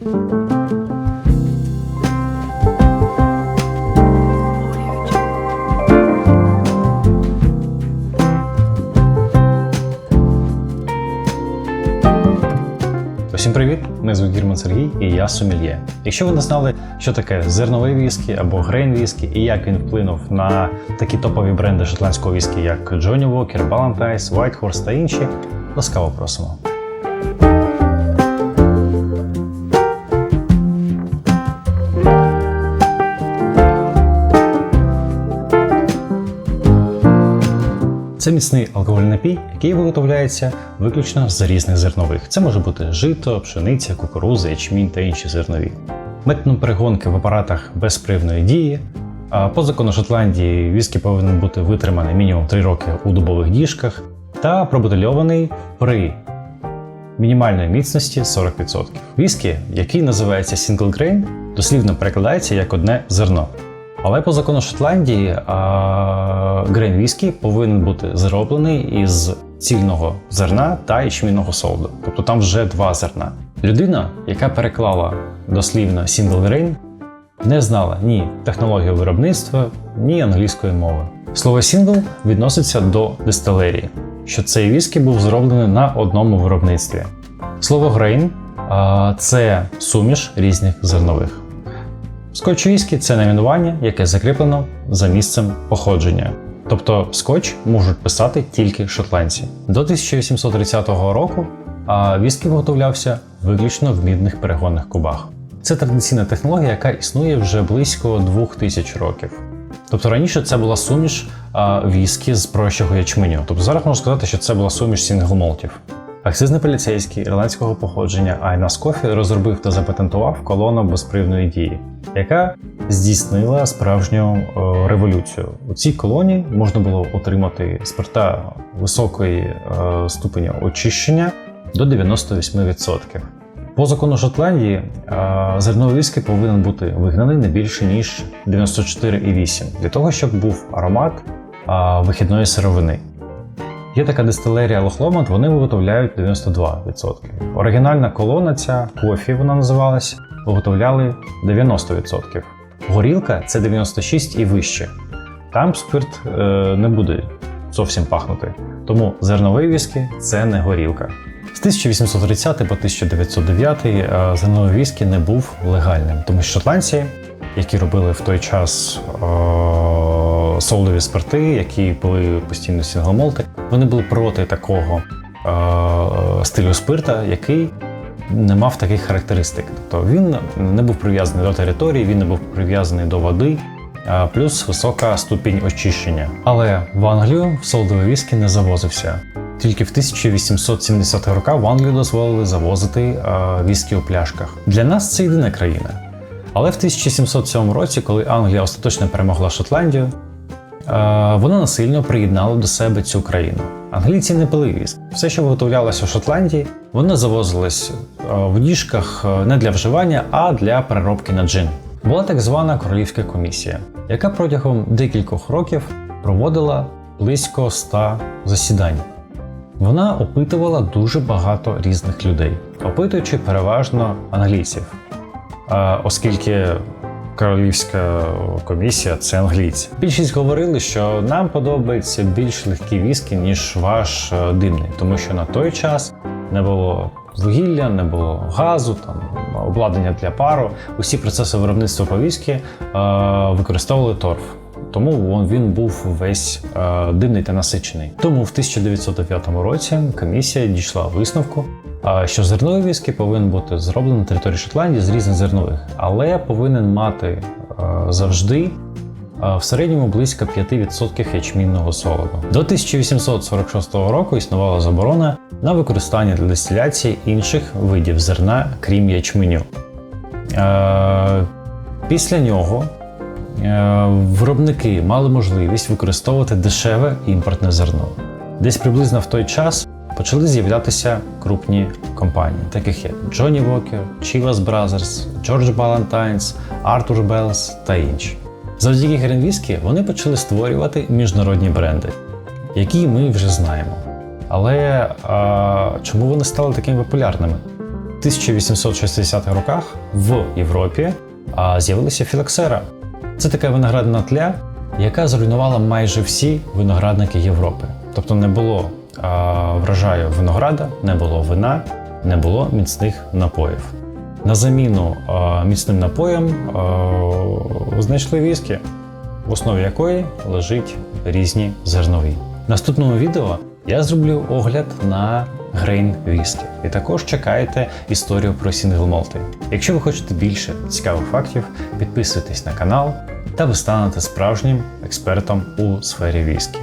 Усім привіт! Мене звуть Гірман Сергій і я сомельє. Якщо ви не знали, що таке зерновий віскі або грейн віскі і як він вплинув на такі топові бренди шотландського віскі, як Walker, Ballantine's, White Horse та інші, ласкаво просимо. Це міцний алкогольний напій, який виготовляється виключно з різних зернових. Це може бути жито, пшениця, кукуруза, ячмінь та інші зернові. Методом перегонки в апаратах безпривної дії. А По закону Шотландії віскі повинен бути витриманий мінімум 3 роки у дубових діжках та пробутильований при мінімальної міцності 40%. Віскі, який називається Single Grain, дослівно перекладається як одне зерно. Але по закону Шотландії грейн віскі повинен бути зроблений із цільного зерна та ячмінного солоду. Тобто там вже два зерна. Людина, яка переклала дослівно single grain, не знала ні технології виробництва, ні англійської мови. Слово single відноситься до дистилерії, що цей віскі був зроблений на одному виробництві. Слово а, це суміш різних зернових. Скотч віскі це найменування, яке закріплено за місцем походження. Тобто скотч можуть писати тільки шотландці. До 1830 року віскі виготовлявся виключно в мідних перегонних кубах. Це традиційна технологія, яка існує вже близько 2000 років. Тобто раніше це була суміш віскі з прощого ячменю. Тобто зараз можна сказати, що це була суміш сінглмолтів. Акцизний поліцейський ірландського походження Айна Скофі розробив та запатентував колону безпривної дії, яка здійснила справжню е, революцію. У цій колоні можна було отримати спирта високої е, ступеня очищення до 98%. По закону Шотландії е, зерновий повинен бути вигнаний не більше ніж 94,8 для того, щоб був аромат вихідної сировини. Є така дистилерія Лохломанд, вони виготовляють 92%. Оригінальна колона ця кофі вона називалась, виготовляли 90%. Горілка це 96 і вище. Там спирт е, не буде зовсім пахнути. Тому зерновий віскі це не горілка. З 1830 по 1909 е, зерновий віскі не був легальним, тому що шотландці, які робили в той час е, солодові спирти, які були постійно сінглмолти, вони були проти такого е, стилю спирта, який не мав таких характеристик. Тобто він не був прив'язаний до території, він не був прив'язаний до води, а плюс висока ступінь очищення. Але в Англію солодовий віскі не завозився. Тільки в 1870-х роках в Англію дозволили завозити е, віскі у пляшках. Для нас це єдина країна. Але в 1707 році, коли Англія остаточно перемогла Шотландію, вона насильно приєднала до себе цю країну. Англійці не пили віск. Все, що виготовлялося в Шотландії, воно завозилось е, в діжках е, не для вживання, а для переробки на джин. Була так звана королівська комісія, яка протягом декількох років проводила близько 100 засідань. Вона опитувала дуже багато різних людей, опитуючи переважно англійців, оскільки королівська комісія це англійці. Більшість говорили, що нам подобається більш легкі віскі, ніж ваш е, димний, тому що на той час не було вугілля, не було газу, там обладнання для пару. Усі процеси виробництва по віскі е, використовували торф. Тому він- був весь е, димний та насичений. Тому в 1909 році комісія дійшла висновку, е, що зерновий віскі повинен бути зроблений на території Шотландії з різних зернових, але повинен мати е, завжди е, в середньому близько 5% ячмінного солоду. До 1846 року існувала заборона на використання для дистиляції інших видів зерна, крім ячменю. Е, Після нього виробники мали можливість використовувати дешеве імпортне зерно. Десь приблизно в той час почали з'являтися крупні компанії, таких як Johnny Walker, Chivas Brothers, George Ballantine's, Arthur Bells та інші. Завдяки Гренвіскі вони почали створювати міжнародні бренди, які ми вже знаємо. Але а, чому вони стали такими популярними? В 1860-х роках в Європі а, з'явилася філоксера. Це така виноградна тля, яка зруйнувала майже всі виноградники Європи. Тобто не було а, врожаю винограда, не було вина, не було міцних напоїв. На заміну а, міцним напоям а, знайшли віскі, в основі якої лежить різні зернові. Наступному відео я зроблю огляд на грейн віскі. І також чекайте історію про сінгл молти. Якщо ви хочете більше цікавих фактів, підписуйтесь на канал та ви станете справжнім експертом у сфері віскі.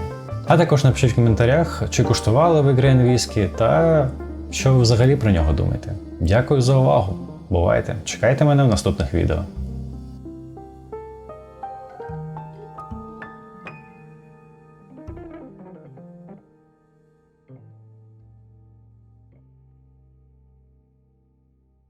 А також напишіть в коментарях, чи куштували ви грейн віскі та що ви взагалі про нього думаєте. Дякую за увагу! Бувайте! Чекайте мене в наступних відео.